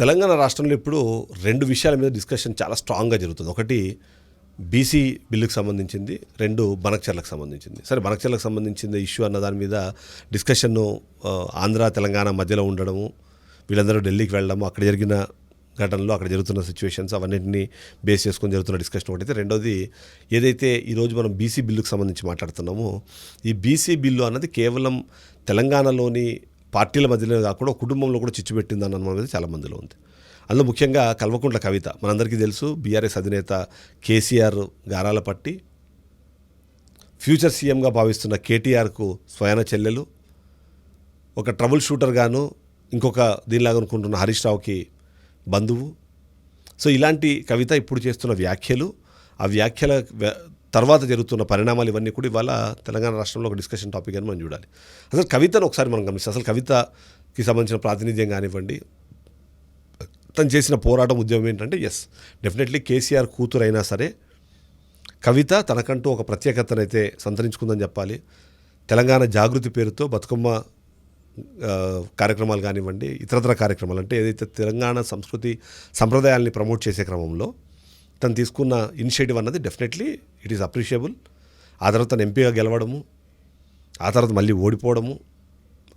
తెలంగాణ రాష్ట్రంలో ఇప్పుడు రెండు విషయాల మీద డిస్కషన్ చాలా స్ట్రాంగ్గా జరుగుతుంది. ఒకటి బీసీ బిల్లుకు సంబంధించింది రెండు బనక్చర్లకు సంబంధించింది. సరే బనక్చర్లకు సంబంధించిన ఇష్యూ అన్న దాని మీద డిస్కషన్ను ఆంధ్ర తెలంగాణ మధ్యలో ఉండడము వీళ్ళందరూ ఢిల్లీకి వెళ్ళడము అక్కడ జరిగిన ఘటనలు అక్కడ జరుగుతున్న సిచ్యువేషన్స్ అవన్నింటినీ బేస్ చేసుకొని జరుగుతున్న డిస్కషన్ ఒకటైతే. రెండోది ఏదైతే ఈరోజు మనం బీసీ బిల్లుకు సంబంధించి మాట్లాడుతున్నామో ఈ బీసీ బిల్లు అన్నది కేవలం తెలంగాణలోని పార్టీల మధ్యలో కాకుండా కుటుంబంలో కూడా చిచ్చు పెట్టిందని అనుమానం అనేది చాలా మందిలో ఉంది. అందులో ముఖ్యంగా కల్వకుంట్ల కవిత మనందరికీ తెలుసు బీఆర్ఎస్ అధినేత కేసీఆర్ గారాల పట్టి ఫ్యూచర్ సీఎంగా భావిస్తున్న కేటీఆర్కు స్వయాన చెల్లెలు ఒక ట్రబుల్ షూటర్గాను ఇంకొక దీనిలాగా అనుకుంటున్న హరీష్ రావుకి బంధువు. సో ఇలాంటి కవిత ఇప్పుడు చేస్తున్న వ్యాఖ్యలు ఆ వ్యాఖ్యల తర్వాత జరుగుతున్న పరిణామాలు ఇవన్నీ కూడా ఇవాళ తెలంగాణ రాష్ట్రంలో ఒక డిస్కషన్ టాపిక్ అని మనం చూడాలి. అసలు కవితను ఒకసారి మనం గమనిస్తాం అసలు కవితకి సంబంధించిన ప్రాతినిధ్యం కానివ్వండి తను చేసిన పోరాటం ఉద్యమం ఏంటంటే ఎస్ డెఫినెట్లీ కేసీఆర్ కూతురు అయినా సరే కవిత తనకంటూ ఒక ప్రత్యేకతనైతే సంతరించుకుందని చెప్పాలి. తెలంగాణ జాగృతి పేరుతో బతుకమ్మ కార్యక్రమాలు కానివ్వండి ఇతరతర కార్యక్రమాలు అంటే ఏదైతే తెలంగాణ సంస్కృతి సంప్రదాయాల్ని ప్రమోట్ చేసే క్రమంలో తను తీసుకున్న ఇనిషియేటివ్ అన్నది డెఫినెట్లీ ఇట్ ఈస్ అప్రిషియబుల్. ఆ తర్వాత తను ఎంపీగా గెలవడము ఆ తర్వాత మళ్ళీ ఓడిపోవడము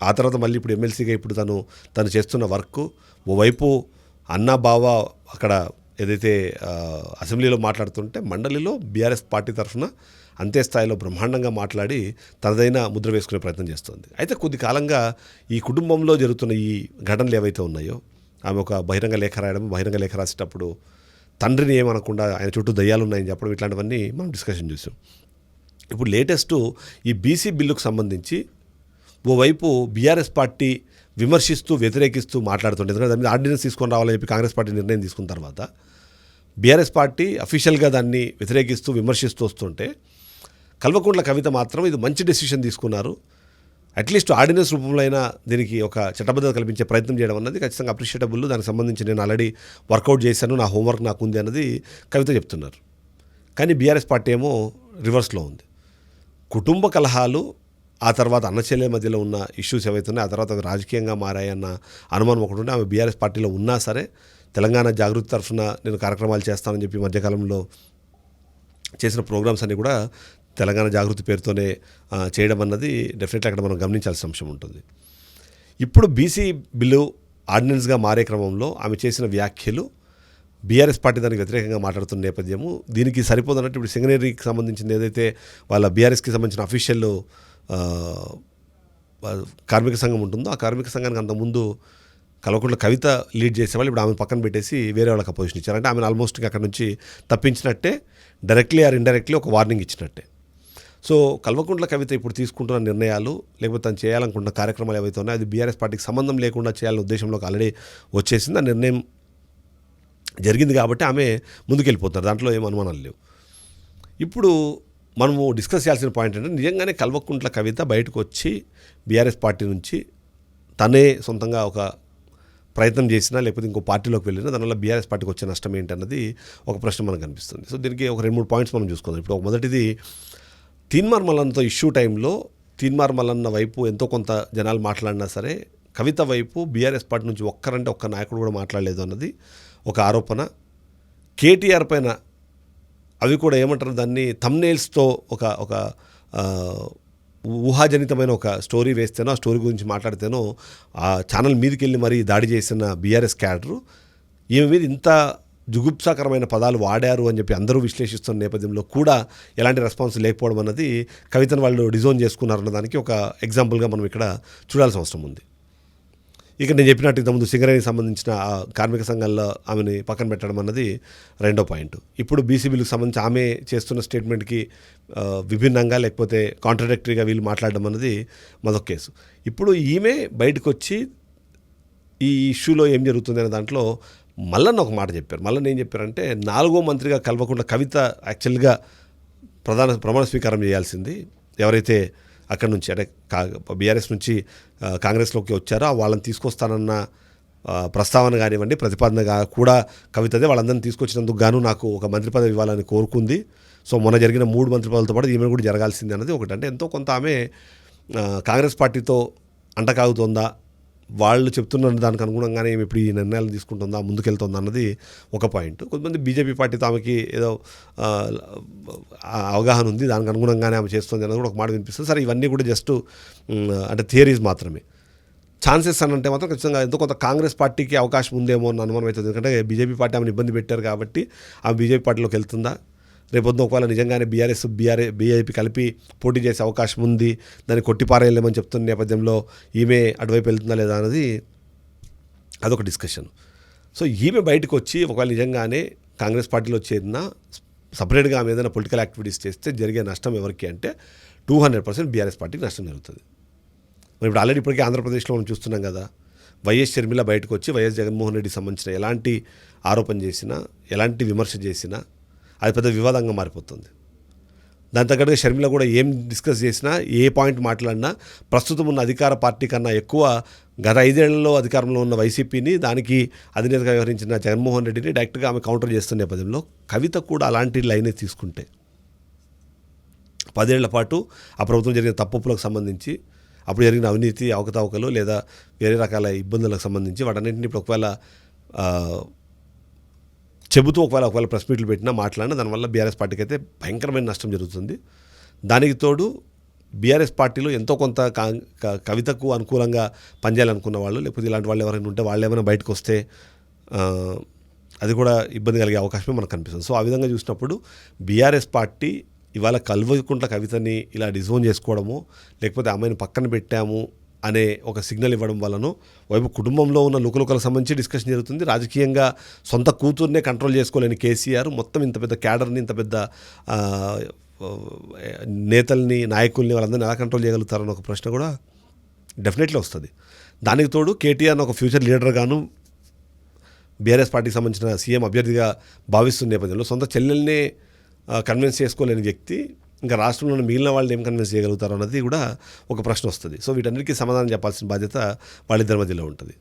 ఆ తర్వాత మళ్ళీ ఇప్పుడు ఎమ్మెల్సీగా ఇప్పుడు తను తను చేస్తున్న వర్క్. ఓవైపు అన్నా బావ అక్కడ ఏదైతే అసెంబ్లీలో మాట్లాడుతుంటే మండలిలో బీఆర్ఎస్ పార్టీ తరఫున అంతే స్థాయిలో బ్రహ్మాండంగా మాట్లాడి తనదైన ముద్ర వేసుకునే ప్రయత్నం చేస్తుంది. అయితే కొద్ది కాలంగా ఈ కుటుంబంలో జరుగుతున్న ఈ ఘటనలు ఏవైతే ఉన్నాయో ఆమె ఒక బహిరంగ లేఖ రాయడం బహిరంగ లేఖ రాసేటప్పుడు తండ్రిని ఏమనకుండా ఆయన చుట్టూ దయ్యాలు ఉన్నాయని చెప్పడం ఇట్లాంటివన్నీ మనం డిస్కషన్ చూసాం. ఇప్పుడు లేటెస్ట్ ఈ బీసీ బిల్లుకు సంబంధించి ఓవైపు బీఆర్ఎస్ పార్టీ విమర్శిస్తూ వ్యతిరేకిస్తూ మాట్లాడుతుంటే ఎందుకంటే దాని మీద ఆర్డినెన్స్ తీసుకొని రావాలని చెప్పి కాంగ్రెస్ పార్టీ నిర్ణయం తీసుకున్న తర్వాత బీఆర్ఎస్ పార్టీ అఫీషియల్గా దాన్ని వ్యతిరేకిస్తూ విమర్శిస్తూ వస్తుంటే కల్వకుంట్ల కవిత మాత్రం ఇది మంచి డెసిషన్ తీసుకున్నారు. అట్లీస్ట్ ఆర్డినెన్స్ రూపంలో అయినా దీనికి ఒక చట్టబద్ధత కల్పించే ప్రయత్నం చేయడం అన్నది ఖచ్చితంగా అప్రిషియేటబుల్ దానికి సంబంధించి నేను ఆల్రెడీ వర్కౌట్ చేశాను నా హోంవర్క్ నాకు ఉంది అన్నది కవిత చెప్తున్నారు. కానీ బీఆర్ఎస్ పార్టీ ఏమో రివర్స్లో ఉంది. కుటుంబ కలహాలు ఆ తర్వాత అన్నచెల్లె మధ్యలో ఉన్న ఇష్యూస్ ఏవైతే ఆ తర్వాత రాజకీయంగా మారాయన్న అనుమానం ఒకటి ఉంటే ఆమె బీఆర్ఎస్ పార్టీలో ఉన్నా సరే తెలంగాణ జాగృతి తరఫున నేను కార్యక్రమాలు చేస్తానని చెప్పి మధ్యకాలంలో చేసిన ప్రోగ్రామ్స్ అన్నీ కూడా తెలంగాణ జాగృతి పేరుతోనే చేయడం అన్నది డెఫినెట్లీ అక్కడ మనం గమనించాల్సిన అంశం ఉంటుంది. ఇప్పుడు బీసీ బిల్లు ఆర్డినెన్స్గా మారే క్రమంలో ఆమె చేసిన వ్యాఖ్యలు బీఆర్ఎస్ పార్టీ దానికి వ్యతిరేకంగా మాట్లాడుతున్న నేపథ్యము దీనికి సరిపోదన్నట్టు ఇప్పుడు సింగనేరీకి సంబంధించిన ఏదైతే వాళ్ళ బీఆర్ఎస్కి సంబంధించిన అఫీషియల్ కార్మిక సంఘం ఉంటుందో ఆ కార్మిక సంఘానికి అంతకుముందు కలవకుండా కవిత లీడ్ చేసేవాళ్ళు ఇప్పుడు ఆమె పక్కన పెట్టేసి వేరే వాళ్ళకి అపోజిషన్ ఇచ్చారు. అంటే ఆమెను ఆల్మోస్ట్ అక్కడ నుంచి తప్పించినట్టే డైరెక్ట్లీ ఆర్ ఇండైరెక్ట్లీ ఒక వార్నింగ్ ఇచ్చినట్టే. సో కల్వకుంట్ల కవిత ఇప్పుడు తీసుకుంటున్న నిర్ణయాలు లేకపోతే తను చేయాలనుకుంటున్న కార్యక్రమాలు ఏవైతే ఉన్నాయో అది బీఆర్ఎస్ పార్టీకి సంబంధం లేకుండా చేయాలనే ఉద్దేశంలోకి ఆల్రెడీ వచ్చేసింది. ఆ నిర్ణయం జరిగింది కాబట్టి ఆమె ముందుకెళ్ళిపోతున్నారు. దాంట్లో ఏం అనుమానాలు లేవు. ఇప్పుడు మనము డిస్కస్ చేయాల్సిన పాయింట్ అంటే నిజంగానే కల్వకుంట్ల కవిత బయటకు వచ్చి బీఆర్ఎస్ పార్టీ నుంచి తనే సొంతంగా ఒక ప్రయత్నం చేసినా లేకపోతే ఇంకో పార్టీలోకి వెళ్ళినా దానివల్ల బీఆర్ఎస్ పార్టీకి వచ్చే నష్టం ఏంటన్నది ఒక ప్రశ్న మనకు కనిపిస్తుంది. సో దీనికి ఒక రెండు మూడు పాయింట్స్ మనం చూసుకుందాం. ఇప్పుడు ఒక మొదటిది తీన్మార్ మల్లన్నతో ఇష్యూ టైంలో తీన్మార్ మల్లన్న వైపు ఎంతో కొంత జనాలు మాట్లాడినా సరే కవిత వైపు బీఆర్ఎస్ పార్టీ నుంచి ఒక్కరంటే ఒక్క నాయకుడు కూడా మాట్లాడలేదు అన్నది ఒక ఆరోపణ. కేటీఆర్ పైన అవి కూడా ఏమంటారు దాన్ని థమ్నేల్స్తో ఒక ఒక ఊహాజనితమైన ఒక స్టోరీ వేస్తేనో ఆ స్టోరీ గురించి మాట్లాడితేనో ఆ ఛానల్ మీదకి వెళ్ళి మరీ దాడి చేసిన బీఆర్ఎస్ క్యాడరు ఈమె మీద ఇంత జుగుప్సాకరమైన పదాలు వాడారు అని చెప్పి అందరూ విశ్లేషిస్తున్న నేపథ్యంలో కూడా ఎలాంటి రెస్పాన్స్ లేకపోవడం అన్నది కవితను వాళ్ళు డిజోన్ చేసుకున్నారన్న దానికి ఒక ఎగ్జాంపుల్గా మనం ఇక్కడ చూడాల్సిన అవసరం ఉంది. ఇక నేను చెప్పినట్టు ఇంతకుముందు సింగరేణికి సంబంధించిన కార్మిక సంఘాల్లో ఆమెని పక్కన పెట్టడం అన్నది రెండో పాయింట్. ఇప్పుడు బీసీబీలకు సంబంధించి ఆమె చేస్తున్న స్టేట్మెంట్కి విభిన్నంగా లేకపోతే కాంట్రడక్టరీగా వీళ్ళు మాట్లాడడం అన్నది మరొక కేసు. ఇప్పుడు ఈమె బయటకు వచ్చి ఈ ఇష్యూలో ఏం జరుగుతుంది అనే దాంట్లో మల్లన్న ఒక మాట చెప్పారు. మల్లన్న ఏం చెప్పారంటే నాలుగో మంత్రిగా కలవకుండా కవిత యాక్చువల్గా ప్రధాన ప్రమాణ స్వీకారం చేయాల్సింది. ఎవరైతే అక్కడి నుంచి అంటే కా బీఆర్ఎస్ నుంచి కాంగ్రెస్లోకి వచ్చారో వాళ్ళని తీసుకొస్తానన్న ప్రస్తావన కానివ్వండి ప్రతిపాదనగా కూడా కవితదే. వాళ్ళందరినీ తీసుకొచ్చినందుకు గాను నాకు ఒక మంత్రి పదవి ఇవ్వాలని కోరుకుంది. సో మొన్న జరిగిన మూడు మంత్రి పదవులతో పాటు ఈమె కూడా జరగాల్సింది అన్నది ఒకటి అంటే ఎంతో కొంత ఆమె కాంగ్రెస్ పార్టీతో అంటకాగుతోందా? వాళ్ళు చెప్తున్న దానికి అనుగుణంగానే ఈమె ఇప్పుడు ఈ నిర్ణయాలు తీసుకుంటుందా ముందుకెళ్తుందా అన్నది ఒక పాయింట్. కొంతమంది బీజేపీ పార్టీ ఆమెకి ఏదో అవగాహన ఉంది దానికి అనుగుణంగానే ఆమె చేస్తుంది అనేది కూడా ఒక మాట వినిపిస్తుంది. సరే ఇవన్నీ కూడా జస్ట్ అంటే థియరీస్ మాత్రమే. ఛాన్సెస్ అని అంటే మాత్రం ఖచ్చితంగా ఎంతో కొంత కాంగ్రెస్ పార్టీకి అవకాశం ఉందేమో అని అనుమానం అవుతుంది ఎందుకంటే బీజేపీ పార్టీ ఆమెను ఇబ్బంది పెట్టారు కాబట్టి ఆమె బీజేపీ పార్టీలోకి వెళ్తుందా? రేపొద్దు ఒకవేళ నిజంగానే బీఆర్ఎస్ బీఆర్ఏ బీజేపీ కలిపి పోటీ చేసే అవకాశం ఉంది దాన్ని కొట్టిపారేయలేమని చెప్తున్న నేపథ్యంలో ఈమె అటువైపు వెళ్తుందా లేదా అన్నది అదొక డిస్కషన్ సో ఈమె బయటకు వచ్చి ఒకవేళ నిజంగానే కాంగ్రెస్ పార్టీలో చేరిన సపరేట్గా ఆమె ఏదైనా పొలిటికల్ యాక్టివిటీస్ చేస్తే జరిగే నష్టం ఎవరికి అంటే టూ హండ్రెడ్ పర్సెంట్ బీఆర్ఎస్ పార్టీకి నష్టం జరుగుతుంది. మరి ఇప్పుడు ఆల్రెడీ ఇప్పటికే ఆంధ్రప్రదేశ్లో మనం చూస్తున్నాం కదా వైఎస్ షర్మిల బయటకు వచ్చి వైఎస్ జగన్మోహన్ రెడ్డి సంబంధించిన ఎలాంటి ఆరోపణ చేసినా ఎలాంటి విమర్శ చేసినా అది పెద్ద వివాదంగా మారిపోతుంది. దాని తగ్గట్టుగా షర్మిల కూడా ఏం డిస్కస్ చేసినా ఏ పాయింట్ మాట్లాడినా ప్రస్తుతం ఉన్న అధికార పార్టీ కన్నా ఎక్కువ గత ఐదేళ్ళలో అధికారంలో ఉన్న వైసీపీని దానికి అధినేతగా వ్యవహరించిన జగన్మోహన్ రెడ్డిని డైరెక్ట్గా ఆమె కౌంటర్ చేస్తున్న నేపథ్యంలో కవిత కూడా అలాంటి లైనే తీసుకుంటే. పదేళ్ళ పాటు ఆ ప్రభుత్వం జరిగిన తప్పులకు సంబంధించి అప్పుడు జరిగిన అవినీతి అవకతవకలు లేదా వేరే రకాల ఇబ్బందులకు సంబంధించి వాటన్నింటినీ ఇప్పుడు ఒకవేళ చెబుతూ ఒకవేళ ఒకవేళ ప్రెస్ మీట్లు పెట్టినా మాట్లాడినా దానివల్ల బీఆర్ఎస్ పార్టీకి అయితే భయంకరమైన నష్టం జరుగుతుంది. దానికి తోడు బీఆర్ఎస్ పార్టీలో ఎంతో కొంత కా- కవితకు అనుకూలంగా పనిచేయాలనుకున్న వాళ్ళు లేకపోతే ఇలాంటి వాళ్ళు ఎవరైనా ఉంటే వాళ్ళు ఏమైనా బయటకు వస్తే అది కూడా ఇబ్బంది కలిగే అవకాశమే మనకు కనిపిస్తుంది. సో ఆ విధంగా చూసినప్పుడు బీఆర్ఎస్ పార్టీ ఇవాళ కల్వకుంట్ల కవితని ఇలా డిజోన్ చేసుకోవడము లేకపోతే ఆమెను పక్కన పెట్టాము అనే ఒక సిగ్నల్ ఇవ్వడం వలన వైపు కుటుంబంలో ఉన్న లుకలుకలకు సంబంధించి డిస్కషన్ జరుగుతుంది. రాజకీయంగా సొంత కూతుర్నే కంట్రోల్ చేసుకోలేని కేసీఆర్ మొత్తం ఇంత పెద్ద క్యాడర్ని ఇంత పెద్ద నేతల్ని నాయకుల్ని వాళ్ళందరినీ ఎలా కంట్రోల్ చేయగలుగుతారన్న ఒక ప్రశ్న కూడా డెఫినెట్లీ వస్తుంది. దానికి తోడు కేటీఆర్ ఒక ఫ్యూచర్ లీడర్గాను బీఆర్ఎస్ పార్టీకి సంబంధించిన సీఎం అభ్యర్థిగా భావిస్తున్న నేపథ్యంలో సొంత చెల్లెల్ని కన్విన్స్ చేసుకోలేని వ్యక్తి ఇంకా రాష్ట్రంలో మిగిలిన వాళ్ళని ఏం కన్విన్స్ చేయగలుగుతారు అన్నది కూడా ఒక ప్రశ్న వస్తుంది. సో వీటన్నిటికీ సమాధానం చెప్పాల్సిన బాధ్యత వాళ్ళిద్దరి మధ్యలో ఉంటుంది.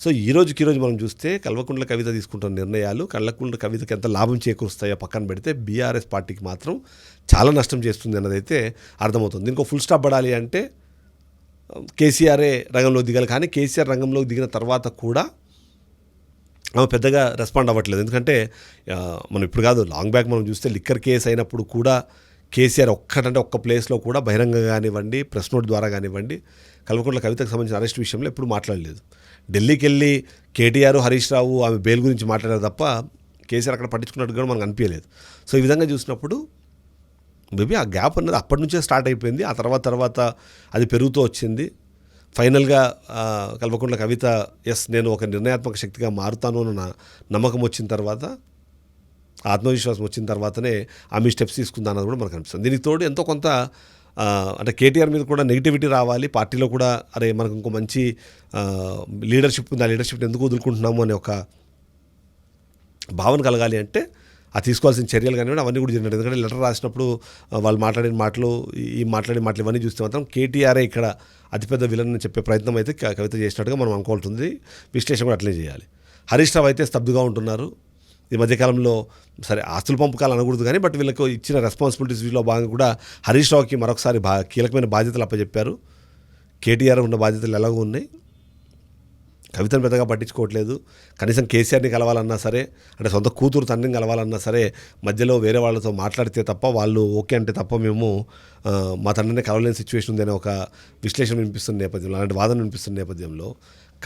సో ఈ రోజుకి ఈరోజు మనం చూస్తే కల్వకుంట్ల కవిత తీసుకుంటున్న నిర్ణయాలు కల్వకుంట్ల కవితకి ఎంత లాభం చేకూరుస్తాయో పక్కన పెడితే బీఆర్ఎస్ పార్టీకి మాత్రం చాలా నష్టం చేస్తుంది అన్నదైతే అర్థమవుతుంది. ఇంకో ఫుల్ స్టాప్ పడాలి అంటే కేసీఆరే రంగంలో దిగాలి. కానీ కేసీఆర్ రంగంలో దిగిన తర్వాత కూడా ఆమె పెద్దగా రెస్పాండ్ అవ్వట్లేదు. ఎందుకంటే మనం ఇప్పుడు కాదు లాంగ్ బ్యాక్ మనం చూస్తే లిక్కర్ కేసు అయినప్పుడు కూడా కేసీఆర్ ఒక్కటంటే ఒక్క ప్లేస్లో కూడా బహిరంగ కానివ్వండి ప్రెస్ నోట్ ద్వారా కానివ్వండి కల్వకుంట్ల కవితకు సంబంధించిన అరెస్ట్ విషయంలో ఎప్పుడు మాట్లాడలేదు. ఢిల్లీకి వెళ్ళి కేటీఆర్ హరీష్ రావు ఆమె బెయిల్ గురించి మాట్లాడారు తప్ప కేసీఆర్ అక్కడ పట్టించుకున్నట్టు కూడా మనకు అనిపించలేదు. సో ఈ విధంగా చూసినప్పుడు మేబీ ఆ గ్యాప్ అన్నది అప్పటి నుంచే స్టార్ట్ అయిపోయింది. ఆ తర్వాత తర్వాత అది పెరుగుతూ వచ్చింది. ఫైనల్గా కల్వకుంట్ల కవిత ఎస్ నేను ఒక నిర్ణయాత్మక శక్తిగా మారుతాను అన్న నమ్మకం వచ్చిన తర్వాత ఆత్మవిశ్వాసం వచ్చిన తర్వాతనే ఆమె స్టెప్స్ తీసుకుందా అన్నది కూడా మనకు అనిపిస్తుంది. దీనికి తోడు ఎంతో కొంత అంటే కేటీఆర్ మీద కూడా నెగిటివిటీ రావాలి పార్టీలో కూడా అరే మనకు ఇంకో మంచి లీడర్షిప్ ఉంది ఆ లీడర్షిప్ ఎందుకు వదులుకుంటున్నాము అనే ఒక భావన కలగాలి అంటే ఆ తీసుకోవాల్సిన చర్యలు కానివ్వండి అవన్నీ కూడా జరిగినాయి ఎందుకంటే లెటర్ రాసినప్పుడు వాళ్ళు మాట్లాడిన మాటలు ఈ- మాట్లాడిన మాటలు ఇవన్నీ చూస్తే మాత్రం కేటీఆర్ఏ ఇక్కడ అతిపెద్ద విలన్ అని చెప్పే ప్రయత్నం అయితే కవిత చేసినట్టుగా మనం అనుకోవాల్సింది విశ్లేషణ కూడా అట్లే చేయాలి. హరీష్ రావు అయితే స్తబ్దుగా ఉంటున్నారు. ఈ మధ్యకాలంలో సరే ఆస్తుల పంపకాలు అనకూడదు కానీ బట్ వీళ్ళకు ఇచ్చిన రెస్పాన్సిబిలిటీస్లో భాగంగా కూడా హరీష్ రావుకి మరొకసారి బా కీలకమైన బాధ్యతలు అప్పచెప్పారు కేటీఆర్ ఉన్న బాధ్యతలు ఎలాగో ఉన్నాయి. కవితను పెద్దగా పట్టించుకోవట్లేదు. కనీసం కేసీఆర్ని కలవాలన్నా సరే అంటే సొంత కూతురు తండ్రిని కలవాలన్నా సరే మధ్యలో వేరే వాళ్ళతో మాట్లాడితే తప్ప వాళ్ళు ఓకే అంటే తప్ప మేము మా తండ్రిని కలవలేని సిచ్యువేషన్ ఉందనే ఒక విశ్లేషణ వినిపిస్తున్న నేపథ్యంలో అలాంటి వాదన వినిపిస్తున్న నేపథ్యంలో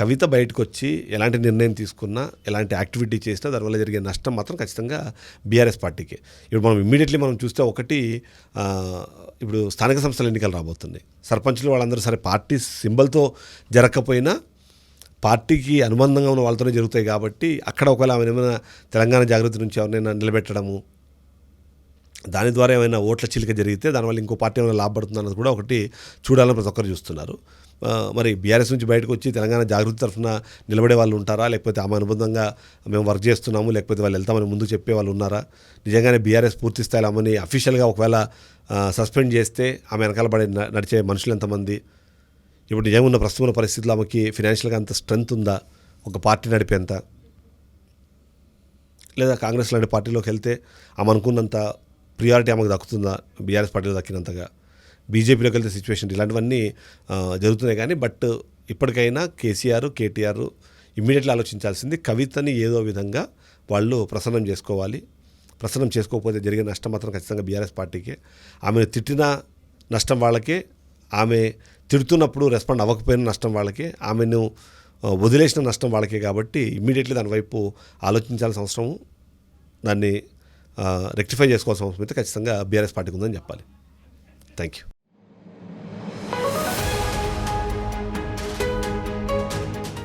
కవిత బయటకు వచ్చి ఎలాంటి నిర్ణయం తీసుకున్నా ఎలాంటి యాక్టివిటీ చేసినా దానివల్ల జరిగే నష్టం మాత్రం ఖచ్చితంగా బీఆర్ఎస్ పార్టీకి. ఇప్పుడు మనం ఇమ్మీడియట్లీ మనం చూస్తే ఒకటి ఇప్పుడు స్థానిక సంస్థల ఎన్నికలు రాబోతున్నాయి. సర్పంచులు వాళ్ళందరూ సరే పార్టీ సింబల్తో జరగకపోయినా పార్టీకి అనుబంధంగా ఉన్న వాళ్ళతోనే జరుగుతాయి కాబట్టి అక్కడ ఒకవేళ ఆమె ఏమైనా తెలంగాణ జాగృతి నుంచి ఎవరినైనా నిలబెట్టడము దాని ద్వారా ఏమైనా ఓట్ల చిలిక జరిగితే దానివల్ల ఇంకో పార్టీ ఏమైనా లాభపడుతుంది అన్నది కూడా ఒకటి చూడాలని ప్రతి ఒక్కరు చూస్తున్నారు. మరి బీఆర్ఎస్ నుంచి బయటకు వచ్చి తెలంగాణ జాగృతి తరఫున నిలబడే వాళ్ళు ఉంటారా? లేకపోతే ఆమె అనుబంధంగా మేము వర్క్ చేస్తున్నాము లేకపోతే వాళ్ళు వెళ్తామని ముందు చెప్పే వాళ్ళు ఉన్నారా? నిజంగానే బీఆర్ఎస్ పూర్తి స్థాయిలో ఆమెని అఫీషియల్గా ఒకవేళ సస్పెండ్ చేస్తే ఆమె వెనకాల పడి నడిచే మనుషులు ఎంతమంది? ఇప్పుడు నిజంగా ఉన్న ప్రస్తుతం పరిస్థితుల్లో ఆమెకి ఫినాన్షియల్గా అంత స్ట్రెంత్ ఉందా? ఒక పార్టీ నడిపేంత? లేదా కాంగ్రెస్ లాంటి పార్టీలోకి వెళ్తే ఆమె అనుకున్నంత ప్రియారిటీ ఆమెకు దక్కుతుందా? బీఆర్ఎస్ పార్టీలో దక్కినంతగా? బీజేపీలోకి వెళ్తే సిచ్యువేషన్ ఇలాంటివన్నీ జరుగుతున్నాయి కానీ బట్ ఇప్పటికైనా కేసీఆర్ కేటీఆర్ ఇమ్మీడియట్లీ ఆలోచించాల్సింది కవితని ఏదో విధంగా వాళ్ళు ప్రసన్నం చేసుకోవాలి. ప్రసన్నం చేసుకోకపోతే జరిగే నష్టం మాత్రం ఖచ్చితంగా బీఆర్ఎస్ పార్టీకే. ఆమెను తిట్టిన నష్టం వాళ్ళకే. ఆమె తిడుతున్నప్పుడు రెస్పాండ్ అవ్వకపోయిన నష్టం వాళ్ళకే. ఆమెను వదిలేసిన నష్టం వాళ్ళకే కాబట్టి ఇమ్మీడియట్లీ దాని వైపు ఆలోచించాల్సిన అవసరం దాన్ని రెక్టిఫై చేసుకోవాల్సిన అవసరం అయితే ఖచ్చితంగా బీఆర్ఎస్ పార్టీకి ఉందని చెప్పాలి. Thank you